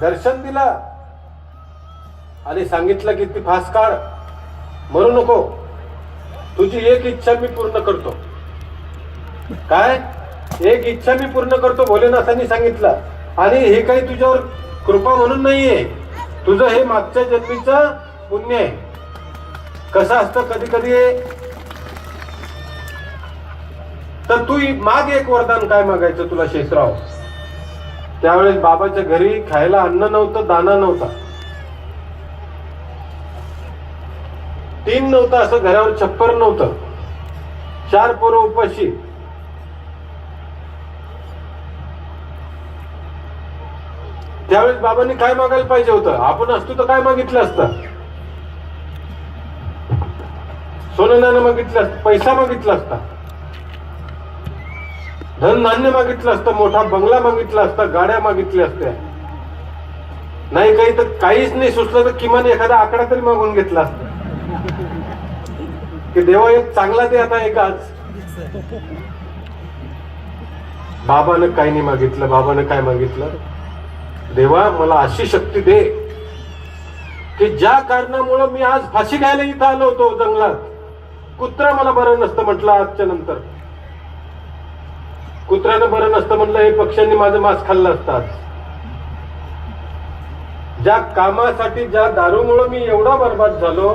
दर्शन दिलं. आणि सांगितलं की ती फास काढ मरू नको. तुझी एक इच्छा मी पूर्ण करतो. काय? एक इच्छा मी पूर्ण करतो भोलेनाथांनी सांगितलं. आणि हे काही तुझ्यावर कृपा म्हणून नाहीये. तुझं हे मागच्या जन्मीचं पुण्य आहे. कसं असतं कधी कधी? तर तू माग एक वरदान काय मागायचं तुला शेषराव? त्यावेळेस बाबाच्या घरी खायला अन्न नव्हतं दाना नव्हता. तीन नव्हतं असं घरावर छप्पर नव्हतं. चार पोरं उपाशी. त्यावेळेस बाबांनी काय मागायला पाहिजे होतं? आपण असतो तर काय मागितलं असतं? सोनं मागितलं असतं पैसा मागितला असता. धन धान्य मागितलं असतं मोठा बंगला मागितला असता गाड्या मागितल्या असत्या. नाही काही तर काहीच नाही सुचलं तर किमान एखादा आकडा तरी मागून घेतला असता. की देवा एक चांगला दे आता एक आज. बाबानं काही नाही मागितलं बाबानं काय मागितलं? देवा मला अशी शक्ती दे की ज्या कारणामुळं मी आज फाशी घ्यायला इथं आलो होतो जंगलात. कुत्रा मला बरं नसतं म्हटलं आजच्या नंतर. कुत्र्यानं बरं नसतं म्हणलं हे पक्ष्यांनी माझं मांस खाल्लं असतात. ज्या कामासाठी ज्या दारूमुळं मी एवढा बर्बाद झालो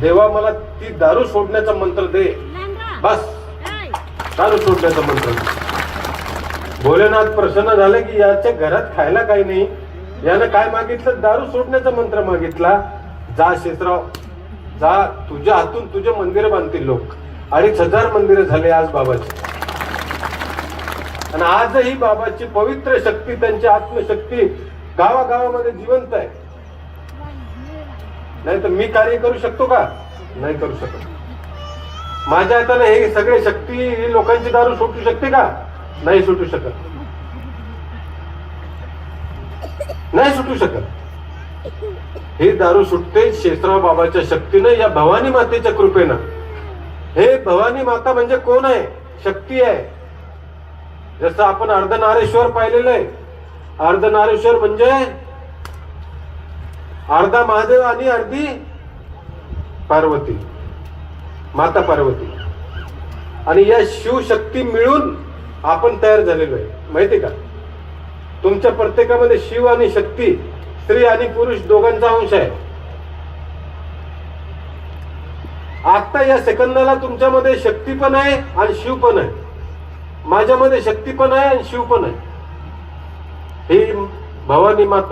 देवा मला ती दारू सोडण्याचा मंत्र दे. बस. दारू सोडण्याचा मंत्र दे. भोलेनाथ प्रसन्न झाले की याच्या घरात खायला काही नाही. यानं काय मागितलं? दारू सोडण्याचा मंत्र मागितला. जा शेषराव जा. तुझ्या हातून तुझे मंदिर बांधतील लोक. अडीच हजार मंदिर झाले आज बाबाची आणि आजही बाबाची पवित्र शक्ती त्यांची आत्मशक्ती गावागावामध्ये जिवंत आहे. नाही तर मी कार्य करू शकतो का? नाही करू शकत. माझ्या हाताने हे सगळे शक्ती ही लोकांची दारू सुटू शकते का? नाही सुटू शकत. नाही सुटू शकत. हे दारू सुटते शेषराव बाबाच्या शक्तीनं या भवानी मातेच्या कृपेनं. हे भवानी माता म्हणजे कोण आहे? शक्ती आहे. जसं आपण अर्धनारेश्वर पाहिलेलं आहे. अर्धनारेश्वर म्हणजे अर्धा महादेव आणि अर्धी पार्वती माता पार्वती. आणि या शिवशक्ती मिळून आपण तयार झालेलो आहे. माहिती का? तुमच्या प्रत्येकामध्ये शिव आणि शक्ती स्त्री आणि पुरुष दोघांचा अंश आहे. आता या सेकंदाला तुमच्यामध्ये शक्ती पण आहे आणि शिव पण आहे. माझ्यामध्ये शक्ती पण आहे आणि शिव पण आहे. ही भवानी माता